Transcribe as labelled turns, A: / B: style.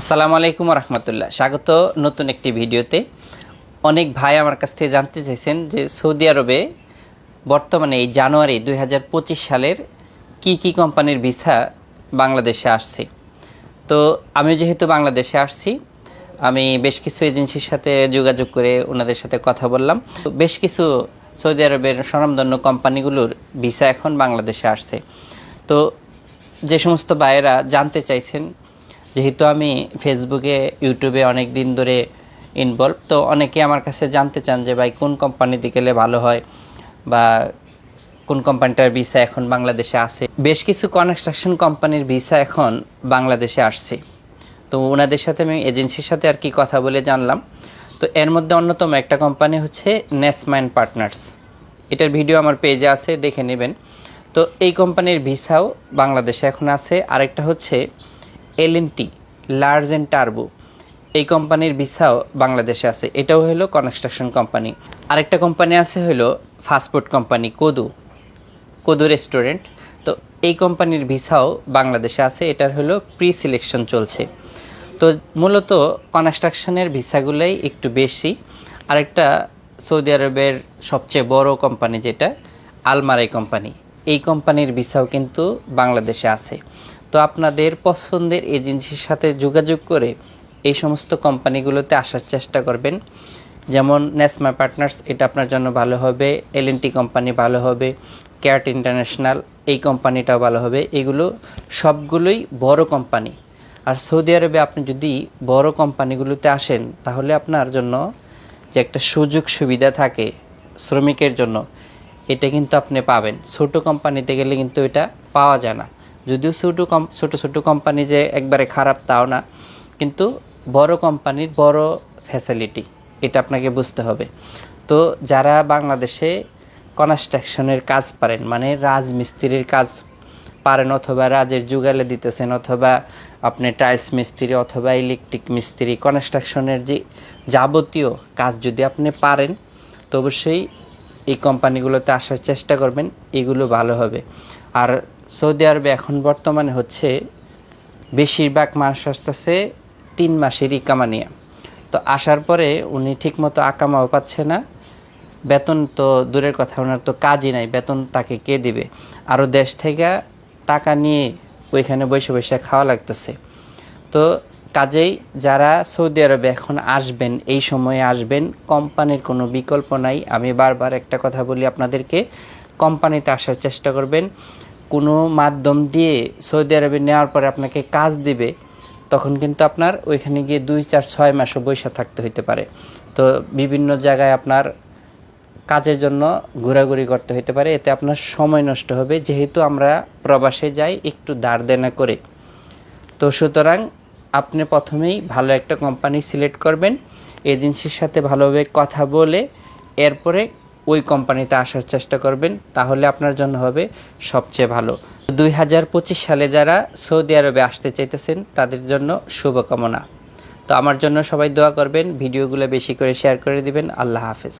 A: আসসালামু আলাইকুম রহমতুল্লাহ স্বাগত নতুন একটি ভিডিওতে। অনেক ভাই আমার কাছ থেকে জানতে চাইছেন যে সৌদি আরবে বর্তমানে এই জানুয়ারি দু হাজার পঁচিশ সালের কি কি কোম্পানির ভিসা বাংলাদেশে আসছে। তো আমি যেহেতু বাংলাদেশে আসছি, আমি বেশ কিছু এজেন্সির সাথে যোগাযোগ করে ওনাদের সাথে কথা বললাম। বেশ কিছু সৌদি আরবের স্বনামধন্য কোম্পানিগুলোর ভিসা এখন বাংলাদেশে আসছে। তো যে সমস্ত ভাইয়েরা জানতে চাইছেন যেহেতু আমি ফেসবুকে ইউটিউবে অনেক দিন ধরে ইনভলভ তো অনেকে আমার কাছে জানতে চান যে, ভাই, কোন কোম্পানিতে গেলে ভালো হয়? বা কোন কোম্পানিটার ভিসা এখন বাংলাদেশে আসে বেশ কিছু কনস্ট্রাকশন কোম্পানির ভিসা এখন বাংলাদেশে আসছে। তো ওনাদের সাথে আমি এজেন্সির সাথে আর কি কথা বলে জানলাম। তো এর মধ্যে অন্যতম একটা কোম্পানি হচ্ছে নেসম্যান পার্টনার্স এটার ভিডিও আমার পেজে আছে, দেখে নেবেন। তো এই কোম্পানির ভিসাও বাংলাদেশে এখন আছে। আরেকটা হচ্ছে এলএনটি লার্জ অ্যান্ড টার্বো এই কোম্পানির ভিসাও বাংলাদেশে আছে। এটাও হলো কনস্ট্রাকশন কোম্পানি আরেকটা কোম্পানি আছে হলো ফাস্টফুড কোম্পানি কোদু কোদু রেস্টুরেন্ট তো এই কোম্পানির ভিসাও বাংলাদেশে আছে। এটার হলো প্রি সিলেকশন চলছে। তো মূলত কনস্ট্রাকশনের ভিসাগুলোই একটু বেশি। আরেকটা সৌদি আরবের সবচেয়ে বড় কোম্পানি যেটা আলমারাই কোম্পানি। এই কোম্পানির ভিসাও কিন্তু বাংলাদেশে আছে। তো আপনাদের পছন্দের এজেন্সির সাথে যোগাযোগ করে এই সমস্ত কোম্পানিগুলোতে আসার চেষ্টা করবেন। যেমন নেসমা পার্টনার্স এটা আপনার জন্য ভালো হবে। এলএনটি কোম্পানি ভালো হবে। ক্যাট ইন্টারন্যাশনাল এই কোম্পানিটাও ভালো হবে। এগুলো সবগুলোই বড় কোম্পানি। আর সৌদি আরবে আপনি যদি বড় কোম্পানিগুলোতে আসেন, তাহলে আপনার জন্য যে একটা সুযোগ সুবিধা থাকে শ্রমিকের জন্য, এটা কিন্তু আপনি পাবেন। ছোট কোম্পানিতে গেলে কিন্তু এটা পাওয়া যায় না। যদিও ছোটো কম, ছোটো ছোটো কোম্পানি যে একবারে খারাপ, তাও না। কিন্তু বড় কোম্পানির বড় ফ্যাসিলিটি এটা আপনাকে বুঝতে হবে। তো যারা বাংলাদেশে কনস্ট্রাকশনের কাজ পারেন মানে রাজমিস্ত্রির কাজ পারেন, অথবা রাজের যুগালে দিতেছেন, অথবা আপনি টাইলস মিস্ত্রি অথবা ইলেকট্রিক মিস্ত্রি কনস্ট্রাকশনের যে যাবতীয় কাজ যদি আপনি পারেন, তো অবশ্যই এই কোম্পানিগুলোতে আসার চেষ্টা করবেন, এগুলো ভালো হবে। আর সৌদি আরবে এখন বর্তমানে হচ্ছে বেশিরভাগ মানুষ আসতেছে তিন মাসের ইকামা নিয়ে। তো আসার পরে উনি ঠিকমতো আকামাও পাচ্ছে না। বেতন তো দূরের কথা, ওনার তো কাজই নাই, বেতন তাকে কে দিবে? আরও দেশ থেকে টাকা নিয়ে ওইখানে বসে বসে খাওয়া লাগতেছে। তো কাজেই যারা সৌদি আরবে এখন আসবেন, এই সময়ে আসবেন, কোম্পানির কোনো বিকল্প নাই। আমি বারবার একটা কথা বলি আপনাদেরকে, কোম্পানিতে আসার চেষ্টা করবেন। কোনো মাধ্যম দিয়ে সৌদি আরবে নেওয়ার পরে আপনাকে কাজ দিবে, তখন কিন্তু আপনার ওইখানে গিয়ে দুই চার ছয় মাসও বৈশা থাকতে হইতে পারে। তো বিভিন্ন জায়গায় আপনার কাজের জন্য ঘোরাঘুরি করতে হতে পারে, এতে আপনার সময় নষ্ট হবে। যেহেতু আমরা প্রবাসে যাই, একটু দাঁড় দেনা করে। তো সুতরাং আপনি প্রথমেই ভালো একটা কোম্পানি সিলেক্ট করবেন, এজেন্সির সাথে ভালোভাবে কথা বলে, এরপরে ওই কোম্পানিতে আসার চেষ্টা করবেন, তাহলে আপনার জন্য হবে সবচেয়ে ভালো। দুই হাজার পঁচিশ সালে যারা সৌদি আরবে আসতে চাইতেছেন, তাদের জন্য শুভকামনা। তো আমার জন্য সবাই দোয়া করবেন, ভিডিওগুলো বেশি করে শেয়ার করে দিবেন। আল্লাহ হাফেজ।